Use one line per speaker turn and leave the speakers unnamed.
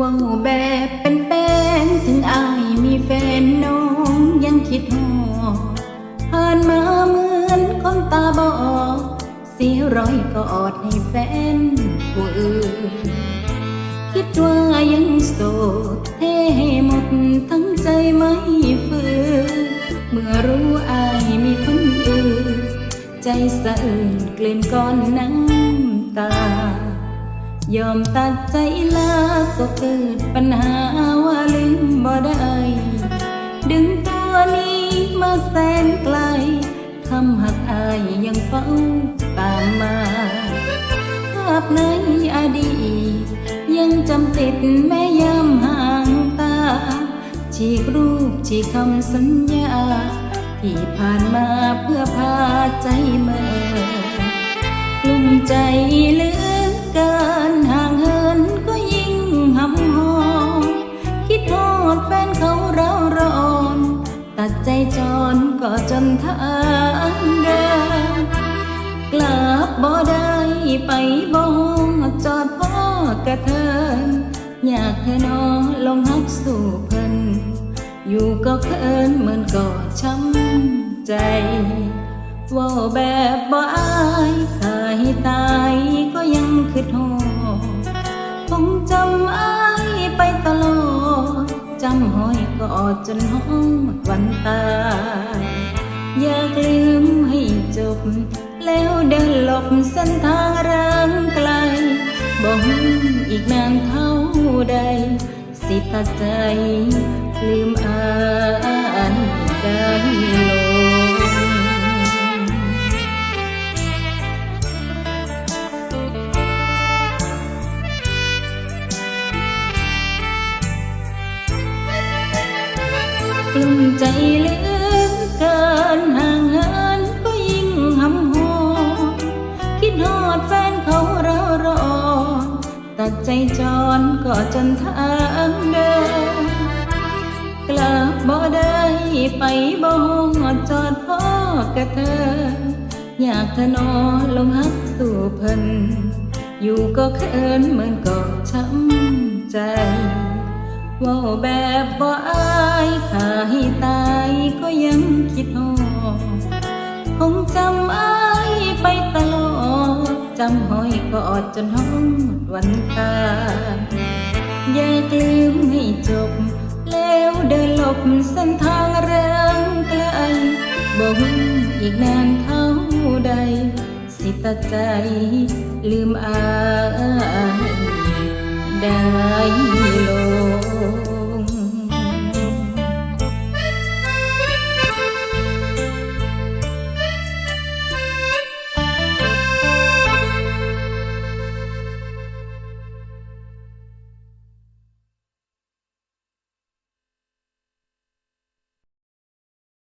ว่าวแบบเป็นเป็นถึงอายมีแฟนน้องยังคิดหอผ่านมาเหมือนคนตาบอดเสียรอยกอดให้แฟนผู้อื่น คิดว่ายังโสดเทให้หมดทั้งใจไม่ฝืนเมื่อรู้อายมีคนอื่น ใจสะอื่นกลืนก้อนน้ำตา ยอมตัดใจลาก็เกิดปัญหาว่าลืมบ่ได้ ดึงตัวนี้มาแสนไกล คำหักอายยังเฝ้าตามมาภาพในอดีตยังจำติดแม่ยามห่างตา ฉีกรูปฉีกคำสัญญา ที่ผ่านมาเพื่อพาใจเมื่อกลุ่มใจเลือ จจรก็จนทางเดินกลับบ่ได้ไปบ่จอดพ่อกระเทินอยากเธอนอลงฮักสู่เพิ่นอยู่ก็เคินเหมือนกอดช้ำใจว่าแบบบ่อายขายตายก็ยังคือโท ดจนห้องวันตา อยากลืมให้จบ แล้วเดินหลบเส้นทางร่างไกลบ่ฮู้อีกนานเท่าใด สิตาใจ ลืมอ่านได้ ลุ้มใจเลือเกินห่างเหินก็ยิ่งหำหอคิดฮอดแฟนเขาเรารอ ตัดใจจรก็จนทางเดิน กลับบ่ได้ไปบ่ฮอดจอดพ่อกระเทินอยากเธอนอลงฮักสู่เพิ่นอยู่ก็เคินเหมือนกอดช้ำใจ ว่าแบบบ่อายถ้าให้ตายก็ยังคิดฮอคงจำอายไปตลอด จำห้อยกอดจนห้องวันตาอยากลืมให้จบ แล้วเดินหลบเส้นทางเรื่องไกลบ่ฮู้อีกนานเท่าใด สิตัดใจลืมอายได้